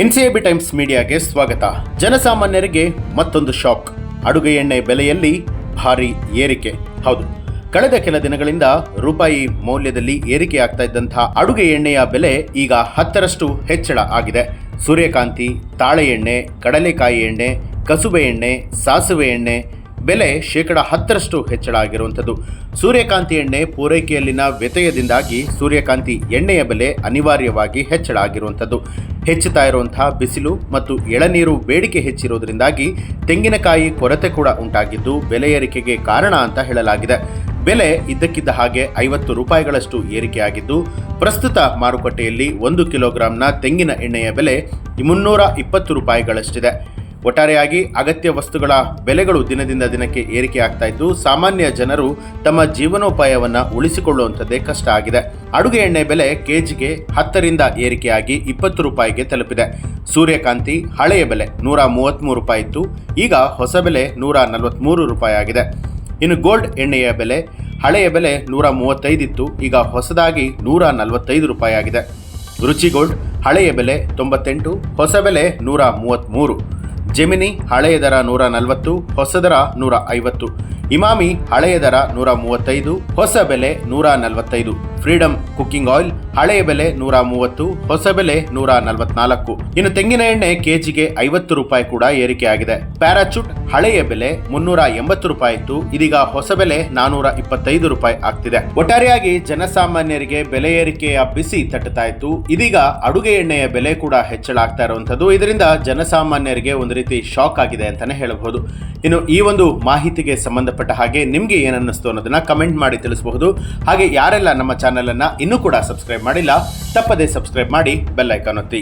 ಎನ್ಸಿಎಬಿ times ಮೀಡಿಯಾಗೆ ಸ್ವಾಗತ. ಜನಸಾಮಾನ್ಯರಿಗೆ ಮತ್ತೊಂದು ಶಾಕ್. ಅಡುಗೆ ಎಣ್ಣೆ ಬೆಲೆಯಲ್ಲಿ ಭಾರಿ ಏರಿಕೆ. ಹೌದು, ಕಳೆದ ಕೆಲ ದಿನಗಳಿಂದ ರೂಪಾಯಿ ಮೌಲ್ಯದಲ್ಲಿ ಏರಿಕೆ ಆಗ್ತಾ ಇದ್ದಂತಹ ಅಡುಗೆ ಎಣ್ಣೆಯ ಬೆಲೆ ಈಗ ಹತ್ತರಷ್ಟು ಹೆಚ್ಚಳ ಆಗಿದೆ. ಸೂರ್ಯಕಾಂತಿ, ತಾಳೆ ಎಣ್ಣೆ, ಕಡಲೆಕಾಯಿ ಎಣ್ಣೆ, ಕಸುಬೆ ಎಣ್ಣೆ, ಸಾಸಿವೆ ಎಣ್ಣೆ ಬೆಲೆ ಶೇಕಡ ಹತ್ತರಷ್ಟು ಹೆಚ್ಚಳ ಆಗಿರುವಂಥದ್ದು. ಸೂರ್ಯಕಾಂತಿ ಎಣ್ಣೆ ಪೂರೈಕೆಯಲ್ಲಿನ ವ್ಯತ್ಯಯದಿಂದಾಗಿ ಸೂರ್ಯಕಾಂತಿ ಎಣ್ಣೆಯ ಬೆಲೆ ಅನಿವಾರ್ಯವಾಗಿ ಹೆಚ್ಚಳ ಆಗಿರುವಂಥದ್ದು. ಹೆಚ್ಚುತ್ತಾ ಇರುವಂತಹ ಬಿಸಿಲು ಮತ್ತು ಎಳನೀರು ಬೇಡಿಕೆ ಹೆಚ್ಚಿರುವುದರಿಂದಾಗಿ ತೆಂಗಿನಕಾಯಿ ಕೊರತೆ ಕೂಡ ಉಂಟಾಗಿದ್ದು ಬೆಲೆ ಏರಿಕೆಗೆ ಕಾರಣ ಅಂತ ಹೇಳಲಾಗಿದೆ. ಬೆಲೆ ಇದ್ದಕ್ಕಿದ್ದ ಹಾಗೆ ಐವತ್ತು ರೂಪಾಯಿಗಳಷ್ಟು ಏರಿಕೆಯಾಗಿದ್ದು, ಪ್ರಸ್ತುತ ಮಾರುಕಟ್ಟೆಯಲ್ಲಿ ಒಂದು ಕಿಲೋಗ್ರಾಂನ ತೆಂಗಿನ ಎಣ್ಣೆಯ ಬೆಲೆ ಮುನ್ನೂರ ಇಪ್ಪತ್ತು ರೂಪಾಯಿಗಳಷ್ಟಿದೆ. ಒಟ್ಟಾರೆಯಾಗಿ ಅಗತ್ಯ ವಸ್ತುಗಳ ಬೆಲೆಗಳು ದಿನದಿಂದ ದಿನಕ್ಕೆ ಏರಿಕೆ ಆಗ್ತಾ ಇದ್ದು, ಸಾಮಾನ್ಯ ಜನರು ತಮ್ಮ ಜೀವನೋಪಾಯವನ್ನು ಉಳಿಸಿಕೊಳ್ಳುವಂಥದ್ದೇ ಕಷ್ಟ ಆಗಿದೆ. ಅಡುಗೆ ಎಣ್ಣೆ ಬೆಲೆ ಕೆಜಿಗೆ ಹತ್ತರಿಂದ ಏರಿಕೆಯಾಗಿ ಇಪ್ಪತ್ತು ರೂಪಾಯಿಗೆ ತಲುಪಿದೆ. ಸೂರ್ಯಕಾಂತಿ ಹಳೆಯ ಬೆಲೆ ನೂರ ಮೂವತ್ತ್ಮೂರು ರೂಪಾಯಿ ಇತ್ತು. ಈಗ ಹೊಸ ಬೆಲೆ ನೂರ ನಲವತ್ತ್ಮೂರು ರೂಪಾಯಿ ಆಗಿದೆ. ಇನ್ನು ಗೋಲ್ಡ್ ಎಣ್ಣೆಯ ಬೆಲೆ ಹಳೆಯ ಬೆಲೆ ನೂರ ಮೂವತ್ತೈದಿತ್ತು ಈಗ ಹೊಸದಾಗಿ ನೂರ ನಲವತ್ತೈದು ರೂಪಾಯಿ ಆಗಿದೆ. ರುಚಿ ಗೋಲ್ಡ್ ಹಳೆಯ ಬೆಲೆ ತೊಂಬತ್ತೆಂಟು, ಹೊಸ ಬೆಲೆ ನೂರ ಮೂವತ್ತ್ಮೂರು ಜೆಮಿನಿ ಹಳೆಯ ದರ ನೂರ ನಲವತ್ತು, ಹೊಸ ದರ ನೂರ ಐವತ್ತು. ಇಮಾಮಿ ಹಳೆಯ ದರ ನೂರ ಮೂವತ್ತೈದು, ಹೊಸ ಬೆಲೆ ನೂರ ನಲವತ್ತೈದು. ಫ್ರೀಡಮ್ ಕುಕ್ಕಿಂಗ್ ಆಯಿಲ್, ಹಳೆಯ ಬೆಲೆ ನೂರ ಮೂವತ್ತು, ಹೊಸ ಬೆಲೆ ನೂರ ನಲವತ್ನಾಲ್ಕು. ಇನ್ನು ತೆಂಗಿನ ಎಣ್ಣೆ ಕೆಜಿಗೆ ಐವತ್ತು ರೂಪಾಯಿ ಕೂಡ ಏರಿಕೆಯಾಗಿದೆ ಪ್ಯಾರಾಚೂಟ್ ಹಳೆಯ ಬೆಲೆ ಮುನ್ನೂರ ಎಂಬತ್ತು ರೂಪಾಯಿ ಇತ್ತು. ಇದೀಗ ಹೊಸ ಬೆಲೆ ನಾನೂರ ಇಪ್ಪತ್ತೈದು ರೂಪಾಯಿ ಆಗ್ತಿದೆ. ಒಟ್ಟಾರೆಯಾಗಿ ಜನಸಾಮಾನ್ಯರಿಗೆ ಬೆಲೆ ಏರಿಕೆಯ ಬಿಸಿ ತಟ್ಟುತ್ತಾ ಇತ್ತು. ಇದೀಗ ಅಡುಗೆ ಎಣ್ಣೆಯ ಬೆಲೆ ಕೂಡ ಹೆಚ್ಚಳ ಆಗ್ತಾ ಇರುವಂತದ್ದು ಇದರಿಂದ ಜನಸಾಮಾನ್ಯರಿಗೆ ಒಂದು ರೀತಿ ಶಾಕ್ ಆಗಿದೆ ಅಂತಾನೆ ಹೇಳಬಹುದು. ಇನ್ನು ಈ ಒಂದು ಮಾಹಿತಿಗೆ ಸಂಬಂಧಪಟ್ಟ ಹಾಗೆ ನಿಮ್ಗೆ ಏನನ್ನಿಸ್ತು ಅನ್ನೋದನ್ನ ಕಮೆಂಟ್ ಮಾಡಿ ತಿಳಿಸಬಹುದು. ಹಾಗೆ ಯಾರೆಲ್ಲ ನಮ್ಮ ಚಾನೆಲ್ ಅನ್ನ ಇನ್ನೂ ಕೂಡ ಸಬ್ಸ್ಕ್ರೈಬ್ ಮಾಡಿಲ್ಲ ತಪ್ಪದೇ ಸಬ್ಸ್ಕ್ರೈಬ್ ಮಾಡಿ ಬೆಲ್ ಐಕಾನ್ ಒತ್ತಿ.